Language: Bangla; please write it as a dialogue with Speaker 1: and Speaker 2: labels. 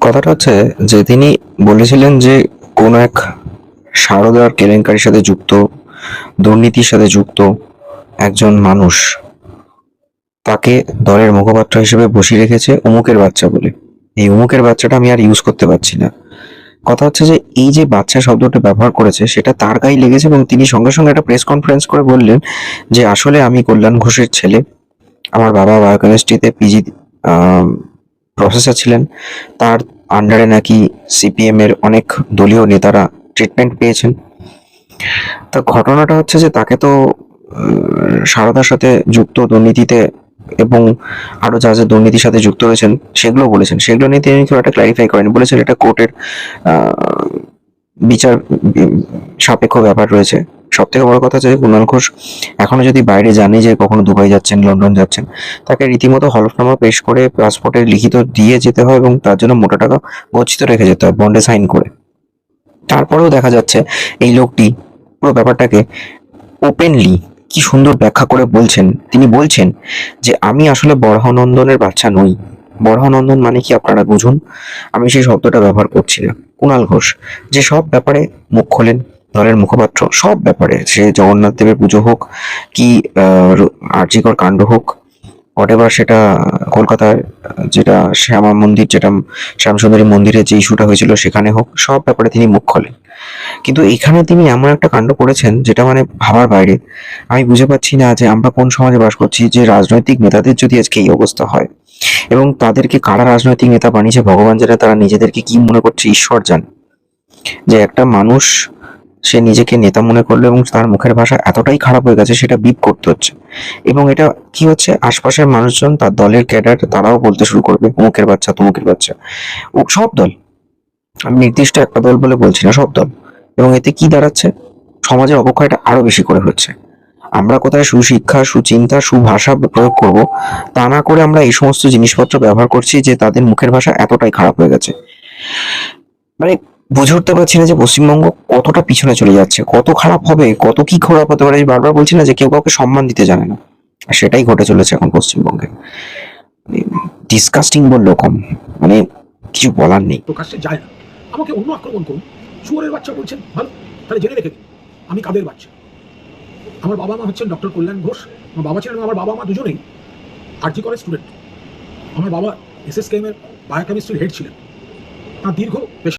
Speaker 1: কথাটা হচ্ছে যে তিনি বলেছিলেন যে কোন এক সারদার কেলেঙ্কারির সাথে যুক্ত, দুর্নীতির সাথে যুক্ত একজন মানুষ তাকে দলের মুখপাত্র হিসেবে বসিয়ে রেখেছে অমুকের বাচ্চা বলে। এই অমুকের বাচ্চাটা আমি আর ইউজ করতে পারছি না। কথা হচ্ছে যে, এই যে বাচ্চা শব্দটা ব্যবহার করেছে, সেটা তার গায়ে লেগেছে এবং তিনি সঙ্গে সঙ্গে একটা প্রেস কনফারেন্স করে বললেন যে, আসলে আমি কল্যাণ ঘোষের ছেলে। আমার বাবা বায়োকেমিস্ট্রিতে পিজি প্রফেসর ছিলেন। তার আন্ডারে নাকি সিপিএম এর অনেক দলীয় নেতারা ট্রিটমেন্ট পেয়েছেন। তা ঘটনাটা হচ্ছে যে, তাকে তো সারদার সাথে যুক্ত দুর্নীতিতে এবং আরও যা যা দুর্নীতির সাথে যুক্ত রয়েছেন সেগুলো বলেছেন। সেগুলো নিয়ে তিনি খুব একটা ক্লারিফাই করেন। বলেছেন এটা কোর্টের বিচার সাপেক্ষ ব্যাপার রয়েছে। সব থেকে বড় কথা যে কুণাল ঘোষ এখনও যদি বাইরে জানে যে কখনো দুবাই যাচ্ছেন, লন্ডন যাচ্ছেন, তাকে রীতিমতো হলফনামা পেশ করে পাসপোর্টের লিখিত দিয়ে যেতে হয় এবং তার জন্য মোটা টাকা গচ্ছিত রেখে যেতে হয় বন্ডে সাইন করে। তারপরেও দেখা যাচ্ছে এই লোকটি পুরো ব্যাপারটাকে ওপেনলি কি সুন্দর ব্যাখ্যা করে বলছেন। তিনি বলছেন যে, আমি আসলে বরাহনন্দনের বাচ্চা নই। বরাহনন্দন মানে কি আপনারা বুঝুন? আমি সেই শব্দটা ব্যবহার করছি না কুণাল ঘোষ, যে সব ব্যাপারে মুখ খোলেন, দলের মুখপাত্র, সব ব্যাপারে। সে জগন্নাথ দেবের পুজো হোক, কি আর্যিকর কাণ্ড হোক হোয়াট সেটা কলকাতায় যেটা শ্যামা মন্দির, যেটা শ্যামসুন্দরী মন্দিরে যে ইস্যুটা হয়েছিল সেখানে হোক, সব ব্যাপারে তিনি মুখ খোলেন। কিন্তু এখানে তিনি এমন একটা কাণ্ড করেছেন, যেটা মানে ভাবার বাইরে। আমি বুঝে পাচ্ছি না যে আমরা কোন সমাজে বাস করছি যে রাজনৈতিক নেতাদের যদি আজকে এই অবস্থা হয়, এবং তাদেরকে কারা রাজনৈতিক নেতা বানিয়েছে, ভগবান যারা তারা নিজেদেরকে কি মনে করছে, ঈশ্বর জান। যে একটা মানুষ সে নিজেকে নেতা মনে করল এবং তার মুখের ভাষা এতটাই খারাপ হয়ে গেছে সেটা বিপ করতে হচ্ছে। এবং এটা কি হচ্ছে? আশপাশের মানুষজন, তার দলের ক্যাডার তারাও বলতে শুরু করবে অমুকের বাচ্চা, তমুকের বাচ্চা। ও সব দল। আমি নির্দিষ্ট একটা দল বলে বলছি না, সব দল। এবং এতে কি দাঁড়াচ্ছে? সমাজের অবক্ষয়টা আরও বেশি করে হচ্ছে। আমরা কোথায় সুশিক্ষা, সুচিন্তা, সুভাষা প্রয়োগ করব, তা না করে আমরা এই সমস্ত জিনিসপত্র ব্যবহার করছি যে তাদের মুখের ভাষা এতটাই খারাপ হয়ে গেছে। মানে বুঝে উঠতে পারছি না যে পশ্চিমবঙ্গ কতটা পিছনে চলে যাচ্ছে, কত খারাপ হবে, কত কি খারাপ হতে পারে বারবার বলছি না যে কেউ কাউকে সম্মান দিতে জানে না। আর সেটাই ঘটে চলেছে এখন পশ্চিমবঙ্গে। ডিসকাস্টিং বললেও কম। মানে কিছু বলার নেই।
Speaker 2: প্রকাশ্যে যায় না। আমাকে অন্য আক্রমণ করুন। শুয়োরের বাচ্চা বলছেন ভালো তাহলে জেনে রেখে আমি কাদের বাচ্চা? আমার বাবা মা হচ্ছেন ডক্টর কল্যাণ ঘোষ। আমার বাবা ছিলেন, আমার বাবা মা দুজনেই আরজি কলেজ স্টুডেন্ট আমার বাবা এস এস কেএম এর বায়োকেমিস্ট্রির হেড ছিলেন। তার দীর্ঘ